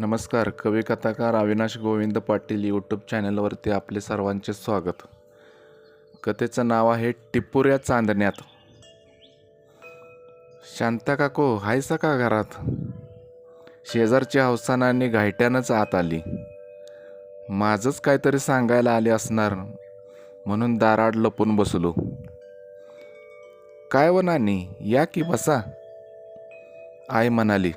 नमस्कार कवी कथाकार अविनाश गोविंद पाटील यूट्यूब चॅनलवरती आपले सर्वांचे स्वागत. कथेचं नाव आहे टिपुऱ्या चांदण्यात. शांता काको हायसा का घरात? शेजारची अवसानाने घायट्यानंच आत आली. माझंच काहीतरी सांगायला आले असणार म्हणून दाराड लपून बसलो. काय व नानी या की बसा? आई म्हणाली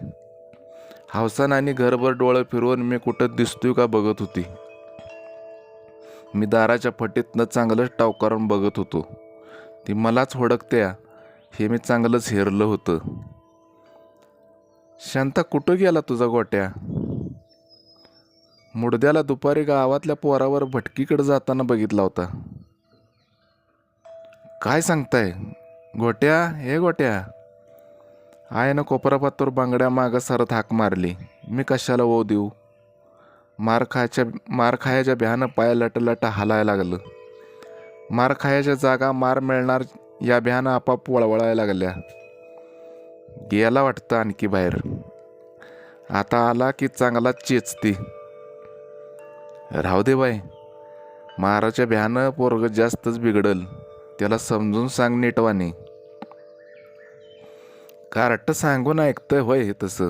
हवसानाने घरभर डोळं फिरवून मी कुठं दिसतोय का बघत होती. मी दाराच्या फटीतनं चांगलंच टावकारून बघत होतो. ती मलाच होडकत्या हे मी चांगलंच हेरलं होतं. शांता कुठं गेला तुझा गोट्या? मुडद्याला दुपारी गावातल्या पोरावर भटकीकडे जाताना बघितला होता. काय सांगताय? गोट्या? हे गोट्या? आईनं कोपरापातूर बांगड्या मागं सरत हाक मारली. मी कशाला ओ देऊ? मार खायच्या मार खायच्या भ्यानं पाय लटलट हालायला लागलं. मार खायच्या जागा मार मिळणार या भ्यानं आपाप वळवळायला लागल्या. गेला वाटतं आणखी बाहेर. आता आला की चांगला चेचती. राहू दे बाय माराच्या भ्यानं पोरग जास्तच बिघडल. त्याला समजून सांग नीटवानी कार्ट सांगून ऐकतं होय हे तसं.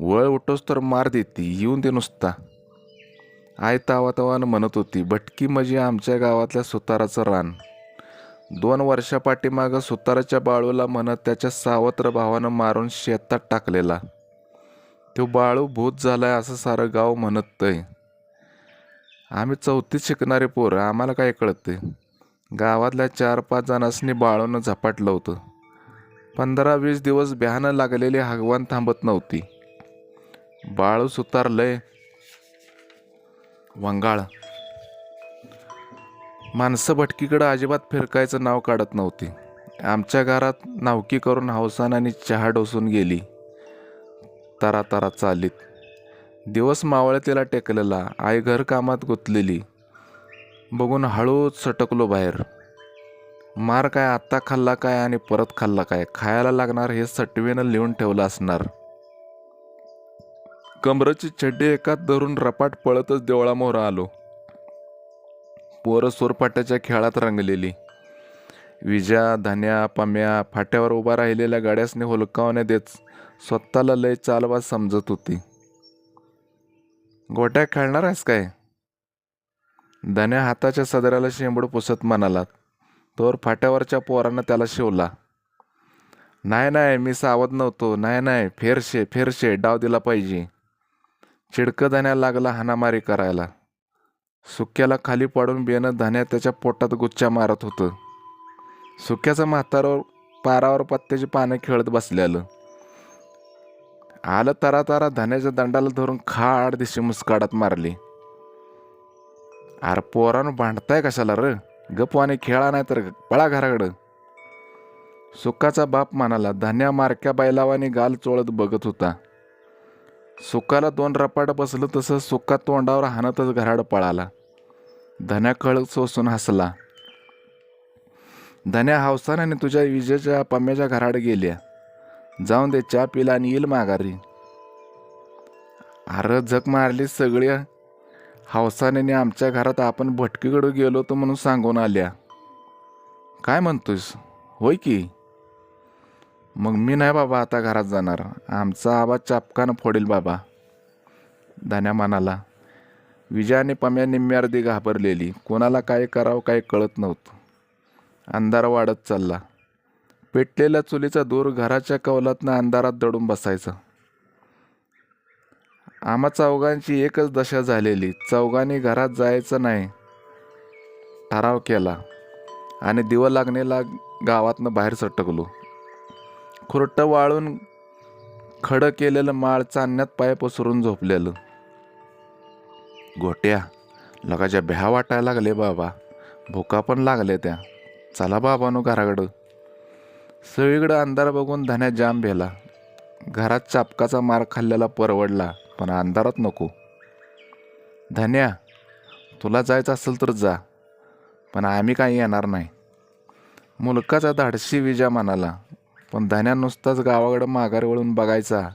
वळ उठोस तर मार देती येऊन दे नुसता. आय तावातवानं म्हणत होती भटकी म्हणजे आमच्या गावातल्या सुताराचं रान. दोन वर्षापाठीमागं सुताराच्या बाळूला म्हणत त्याच्या सावत्र भावानं मारून शेतात टाकलेला. तो बाळू भूत झालाय असं सारं गाव म्हणतय. आम्ही चौथीत शिकणारे पोरं आम्हाला काय कळतंय? गावातल्या चार पाच जणांनी बाळूनं झपाटलं होतं. पंधरा वीस दिवस ब्यानं लागलेली हगवान थांबत नव्हती. बाळू सुतारलंय. वंगाळ. माणसं भटकीकडं अजिबात फिरकायचं नाव काढत नव्हती. आमच्या घरात नावकी करून हौसानाने चहा डोसून गेली. तारा तारा चालीत. दिवस मावळतीला टेकलेला. आई घरकामात गुंतलेली. बघून हळूच सटकलो बाहेर. मार काय आत्ता खाल्ला काय आणि परत खाल्ला काय? खायला लागणार हे सटवीनं लिहून ठेवलं असणार. कमरची चड्डी एकात धरून रपाट पळतच देवळामोहर आलो. पोरं सोरपाट्याच्या खेळात रंगलेली. विजा धन्या पम्या फाट्यावर उभा राहिलेल्या गाड्यासने होलकावण्या देत स्वतःला लय चालवा समजत होती. गोट्या खेळणार आहेस काय? धन्या हाताच्या सदराला शेंबड पुसत म्हणालात तोवर फाट्यावरच्या पोरानं त्याला शिवला. नाही नाही मी सावध नव्हतो. नाही नाही फेरशे फेरशे डाव दिला पाहिजे. चिडकं धान्या लागला हाणामारी करायला. सुक्याला खाली पाडून बेनं धान्या त्याच्या पोटात गुच्च्या मारत होतं. सुक्याचं म्हातारावर पारावर पत्त्याची पानं खेळत बसलेलं. आलं तारा तारा धान्याच्या दंडाला धरून खाड दिशी मुस्काडात मारली. अरे पोरानं भांडताय कशाला र? गपवाने खेळा नाही तर पळा घराकडं. सुखाचा बाप म्हणाला धान्या मारक्या बैलावाने गाल चोळत बघत होता. सुखाला दोन रपाट बसलं तसं सुक्का तोंडावर हाणतच घराड पळाला. धन्या कळ सोसून हसला. धन्या हौसाने तुझ्या विजेच्या पम्याच्या घराड गेल्या. जाऊन दे चहा पिला आणि येईल माघारी. अरे झक मारली सगळी? हावसाने आमच्या घरात आपण भटकीकडं गेलो तर म्हणून सांगून आल्या. काय म्हणतोस होय की? मग मी नाही बाबा आता घरात जाणार. आमचा आवाज चापकानं फोडेल बाबा. धान्या म्हणाला विजय आणि पम्या निम्मी अर्धी घाबरलेली. कोणाला काय करावं काय कळत नव्हतं. अंधार वाढत चालला. पेटलेल्या चुलीचा दूर घराच्या कौलातनं अंधारात दडून बसायचा. आम्हा चौघांची एकच दशा झालेली. चौघांनी घरात जायचं नाही. ठराव केला आणि दिवं लागणेला गावातनं बाहेर सटकलो. खुरटं वाळून खडं केलेलं माळ चांदण्यात पाय पसरून झोपलेलं. गोट्या लगाच्या भ्या वाटायला लागले बाबा. भुका पण लागले त्या. चला बाबानो घराकडं. सगळीकडं अंधार बघून धन्या जाम भेला. घरात चापकाचा मार खाल्लेला परवडला. पण अंधारात नको. धन्या तुला जायचं असेल तर जा पण आम्ही काही येणार नाही. मुलकाचा धाडशी विजा म्हणाला पण धन्या नुसताच गावाकडं माघार वळून बघायचा.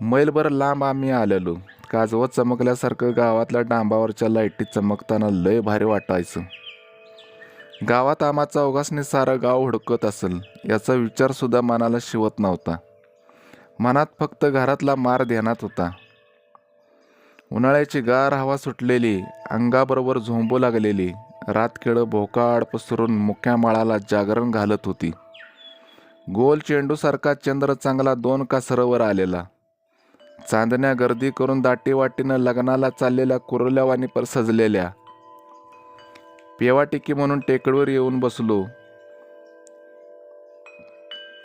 मैलभर लांब आम्ही आलेलो काजवत चमकल्यासारखं गावातल्या डांबावरच्या लाईटी चमकताना लय भारी वाटायचं. गावात आम्हा चौघासनी सारं गाव हुडकत असेल याचा विचारसुद्धा मनाला शिवत नव्हता. मनात फक्त घरातला मार ध्यानात होता. उन्हाळ्याची गार हवा सुटलेली अंगाबरोबर झोंबू लागलेली रातखेडं भोकाड पसरून मुख्या माळाला जागरण घालत होती. गोल चेंडूसारखा चंद्र चांगला दोन कासरवर आलेला. चांदण्या गर्दी करून दाटी वाटीनं लग्नाला चाललेल्या कुरल्यावानी पर सजलेल्या. पेवाटिकी म्हणून टेकडीवर येऊन बसलो.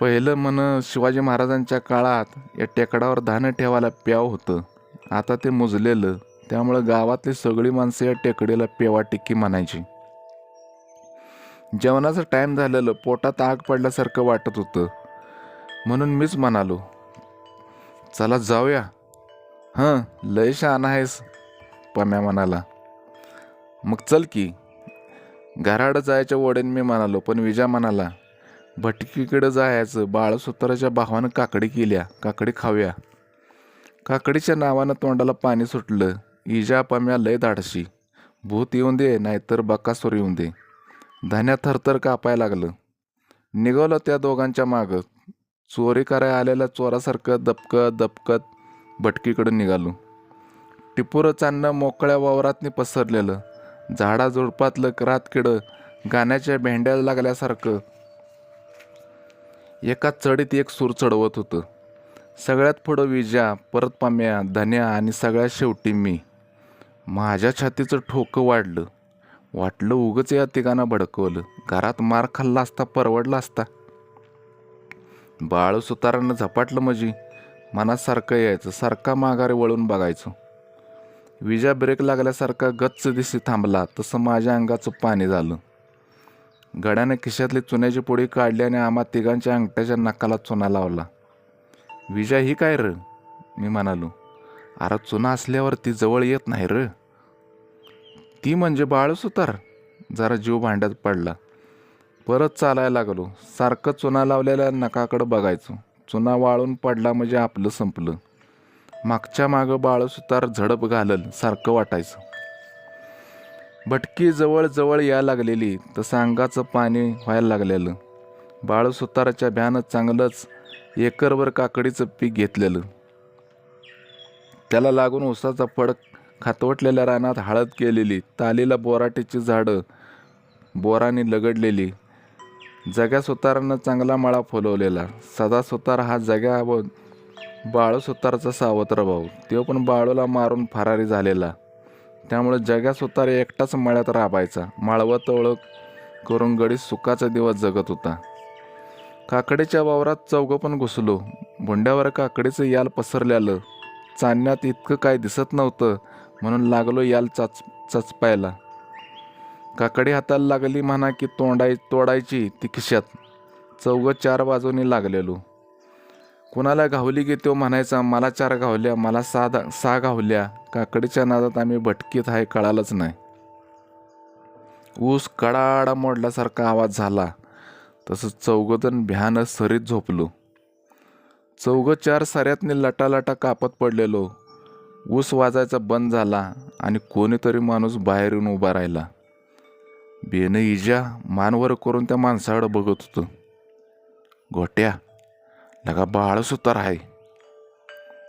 पहिलं मन शिवाजी महाराजांच्या काळात या टेकडावर धानं ठेवायला प्याव होतं. आता ते मुजलेलं. त्यामुळं गावातली सगळी माणसं या टेकडीला पेवा टिक्की म्हणायची. जेवणाचं टाईम झालेलं पोटात आग पडल्यासारखं वाटत होतं. म्हणून मीच म्हणालो चला जाऊया. हं लय शहाणा आहेस पम्या म्हणाला. मग चल की. घराडं जायच्या वडेन मी म्हणालो पण विजा म्हणाला भटकीकडं जायचं. बाळसुताराच्या भावानं काकडी केल्या. काकडी खाऊया. काकडीच्या नावानं तोंडाला पाणी सुटलं. इजापाम्या लय धाडशी. भूत येऊन दे नाहीतर बकासूर येऊन दे. धान्या थरथर कापायला लागलं. निघालं त्या दोघांच्या मागं. चोरी करायला आलेल्या चोरासारखं दपकत दपकत भटकीकडं निघालो. टिपूर चांदणं मोकळ्या वावरातनी पसरलेलं. झाडाझुडपातलं रातकिडं. गाण्याच्या भेंड्या लागल्यासारखं. एका चढीत एक सूर चढवत होतं. सगळ्यात पुढं विजा परत पाम्या धन्या आणि सगळ्यात शेवटी मी. माझ्या छातीचं ठोकं वाढलं. वाटलं उगच या तिघांना भडकवलं. घरात मार खाल्ला असता परवडला असता. बाळ सुतारानं झपाटलं म्हणजे मनासारखं यायचं सारखा माघारी वळून बघायचो. विजा ब्रेक लागल्यासारखा गच्च दिसी थांबला तसं माझ्या अंगाचं पाणी झालं. गड्याने खिशातले चुन्याची पोळी काढली आणि आम्हा तिघांच्या अंगठ्याच्या नकाला चुना लावला. विजय ही काय र? मी म्हणालो. अरे चुना असल्यावर ती जवळ येत नाही र. ती म्हणजे बाळच उतार जरा जीव भांड्यात पडला. परत चालायला लागलो. सारखं चुना लावलेल्या नकाकडं बघायचो. चुना वाळून पडला म्हणजे आपलं संपलं. मागच्या मागं बाळसुतार झडप घालल सारखं वाटायचं. भटकी जवळजवळ या यायला लागलेली तसं अंगाचं पाणी व्हायला लागलेलं. बाळसुताराच्या भ्यानं चांगलंच एकरभर काकडीचं पीक घेतलेलं. त्याला लागून उसाचा फड खातवटलेल्या रानात हळद केलेली तालीला बोराटीची झाडं बोराने लगडलेली. जग्या सुतारानं चांगला मळा फुलवलेला. सदा सुतार हा जग्या व बाळू सुतारचा सावत्र भाऊ. तो पण बाळूला मारून फरारी झालेला. त्यामुळे जग्या सुतारे एकटाच मळ्यात राबायचा. माळवत ओळख करून गडी सुखाचा दिवस जगत होता. काकडीच्या वावरात चौघं पण घुसलो. बुंड्यावर काकडीचं याल पसरल्यालं. चांदण्यात इतकं काय दिसत नव्हतं म्हणून लागलो याल चाच चचपायला. काकडी हाताला लागली म्हणा की तोंडाय तोडायची ती खिशात. चौघं चार बाजूनी लागलेलो. कुणाला घावली की तो म्हणायचा मला चार घावल्या मला सहा दा- सहा घावल्या काकडीच्या नादात आम्ही भटकीत आहे कळालंच नाही. ऊस कडाडा मोडल्यासारखा आवाज झाला. तसंच चौघजण भ्यानं सरीत झोपलो. चौघं चार साऱ्यातनी लटालटा कापत पडलेलो. ऊस वाजायचा बंद झाला आणि कोणीतरी माणूस बाहेरून उभा राहिला. बेनं इजा मानवर करून त्या माणसाकडं बघत होतं. घोट्या लगा बाळसुतार आहे.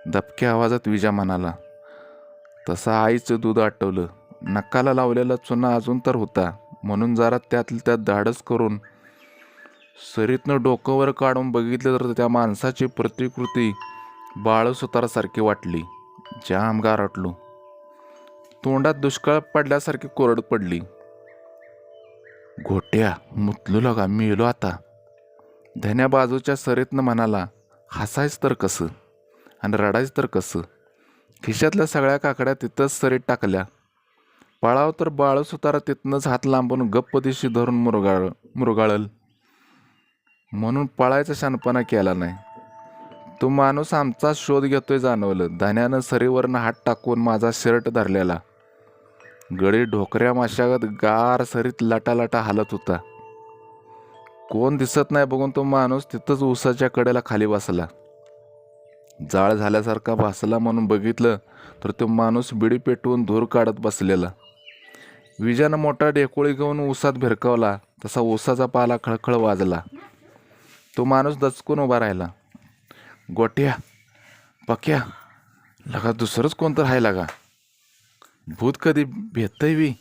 दबक्या आवाजात विजा म्हणाला तसं आईचं दूध आटवलं. नकाला लावलेला चुना अजून तर होता. म्हणून जरा त्यातलं त्यात धाडस करून सरीतनं डोकं वर काढून बघितलं तर त्या माणसाची प्रतिकृती बाळसुतारासारखी वाटली. जाम गारटलो तोंडात दुष्काळ पडल्यासारखी कोरड पडली. घोट्या मुतलो लगा मिळलो आता. धन्या बाजूच्या सरीतनं म्हणाला हसायच तर कसं? आणि रडायचं तर कसं? खिशातल्या सगळ्या काकड्या तिथंच सरीत टाकल्या. पळाव तर बाळसुतारा तिथनंच हात लांबून गप्प दिशी धरून मुरगाळ मुरगाळल. म्हणून पळायचा शानपणा केला नाही. तो माणूस आमचा शोध घेतोय जाणवलं. धान्यानं सरीवरनं हात टाकून माझा शर्ट धरलेला. गडी ढोकऱ्या माशागत गार सरीत लाटालाटा हालत होता. कोण दिसत नाही बघून तो माणूस तिथंच उसाच्या कडेला खाली बसला. जाळ झाल्यासारखा भासला म्हणून बघितलं तर तो माणूस बिडी पेटवून धूर काढत बसलेला. विजानं मोठा ढेकोळी घेऊन उसात भिरकावला तसा उसाचा पाला खळखळ वाजला. तो माणूस दचकून उभा राहिला. गोट्या पक्या लगा दुसरंच कोणतं आहे लगा. भूत कधी भेटतंय बी?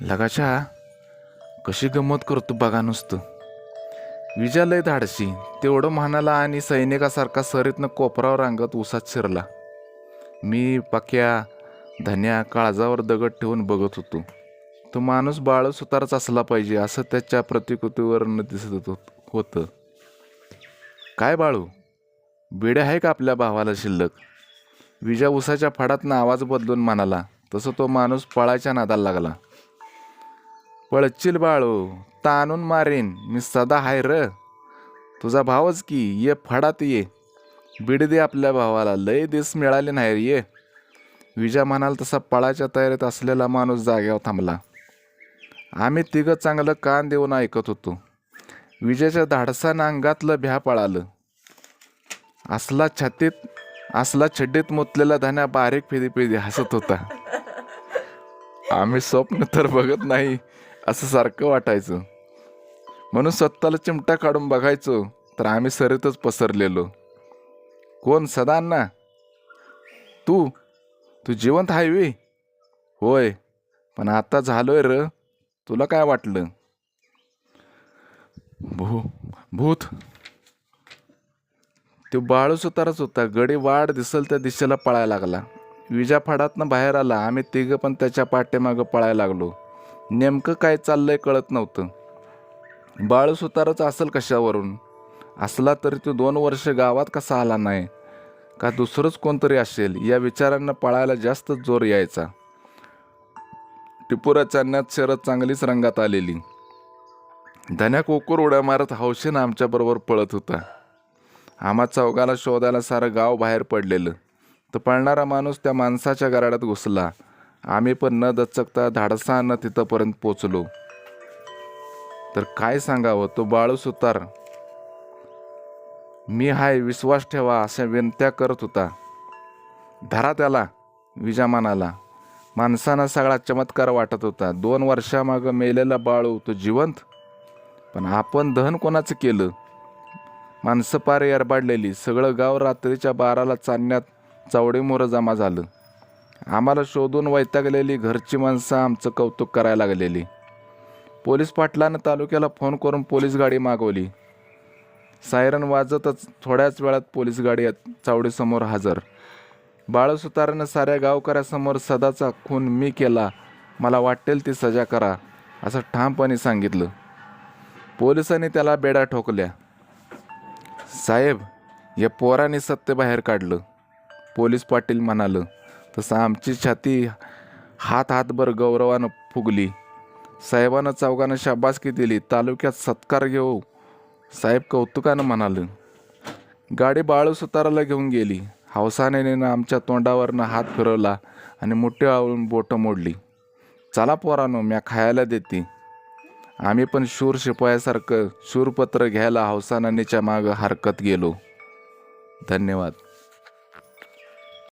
लगाच्या कशी गंमत करतो बघा नुसतं. विजा लय धाडशी तेवढं म्हणाला आणि सैनिकासारखा सरीतनं कोपरावर रांगत उसात शिरला. मी पक्या धन्या काळजावर दगड ठेवून बघत होतो. तो माणूस बाळ सुतारच असला पाहिजे असं त्याच्या प्रतिकृतीवरनं दिसत होत होतं. काय बाळू? बेड्या आहे का आपल्या भावाला शिल्लक? विजा उसाच्या फडातनं आवाज बदलून म्हणाला तसं तो माणूस पळायच्या नादाला लागला. पळचिल बाळू ताणून मारेन मी सदा हाय र. तुझा भावच की ये फडात ये. बीड दे आपल्या भावाला लय दिस मिळाले नाही रे ये. विजा म्हणाल तसा पळाच्या तयारीत असलेला माणूस जाग्यावर थांबला. आम्ही तिघं चांगलं कान देऊन ऐकत होतो. विजेच्या धाडसानं अंगातलं भ्या पळालं. असला छातीत असला छड्डीत मुतलेला धान्या बारीक फिदी फिदी हसत होता. आम्ही स्वप्न तर बघत नाही. असं सारखं वाटायचं. म्हणून स्वतःला चिमटा काढून बघायचो तर आम्ही सरीतच पसरलेलो. कोण? सदांना तू? तू जिवंत आहे वे होय पण आता झालोय र. तुला काय वाटलं? भू भूत. तो बाळू सुतारच होता. गडी वाढ दिसल त्या दिशेला पळायला लागला. विजा फाडातनं बाहेर आला. आम्ही तिघं पण त्याच्या पाठीमागं पळायला लागलो. नेमकं काय चाललंय कळत नव्हतं. बाळू सुतारच असेल कशावरून? असला तरी तो दोन वर्ष गावात कसा आला नाही? का दुसरंच कोणतरी असेल? या विचारांना पळायला जास्त जोर यायचा. टिपुरा चालण्यात शरद चांगलीच रंगात आलेली. धन्या कोकर उड्या मारत हौशेनं आमच्याबरोबर पळत होता. आम्हा चौघाला शोधायला सारं गाव बाहेर पडलेलं. तर पळणारा माणूस त्या माणसाच्या गराड्यात घुसला. आम्ही पण न दचकता धाडसानं तिथंपर्यंत पोचलो. तर काय सांगावं? तो बाळू सुतार. मी हाय विश्वास ठेवा अशा विनंत्या करत होता. धरा त्याला विजामानाला. माणसानं सगळा चमत्कार वाटत होता. दोन वर्षामागं मेलेला बाळू तो जिवंत. पण आपण दहन कोणाचं केलं? माणसं पार अरबाडलेली सगळं गाव रात्रीच्या बाराला चांदण्यात चावडीमोरं जमा झालं. आम्हाला शोधून वैतागलेली घरची माणसं आमचं कौतुक करायला लागलेली. पोलीस पाटलानं तालुक्याला फोन करून पोलीस गाडी मागवली. सायरन वाजतच थोड्याच वेळात पोलीस गाडी चावडीसमोर हजर. बाळसुतारानं साऱ्या गावकऱ्यासमोर सदाचा खून मी केला. मला वाटेल ती सजा करा असं ठामपणे सांगितलं. पोलिसांनी त्याला बेडा ठोकल्या. साहेब या पोराने सत्य बाहेर काढलं. पोलीस पाटील म्हणालं तसं आमची छाती हात हातभर गौरवानं फुगली. साहेबानं चौघानं शाबासकी दिली. तालुक्यात सत्कार घेऊ. साहेब कौतुकानं म्हणालं गाडी बाळू सुताराला घेऊन गेली. हौसानेनं आमच्या तोंडावरनं हात फिरवला आणि मोठी आवळून बोटं मोडली. चला पोरानो म्या खायला देते. आम्ही पण शूर शिपायासारखं शूरपत्र घ्यायला हौसानानीच्या मागं हरकत गेलो. धन्यवाद.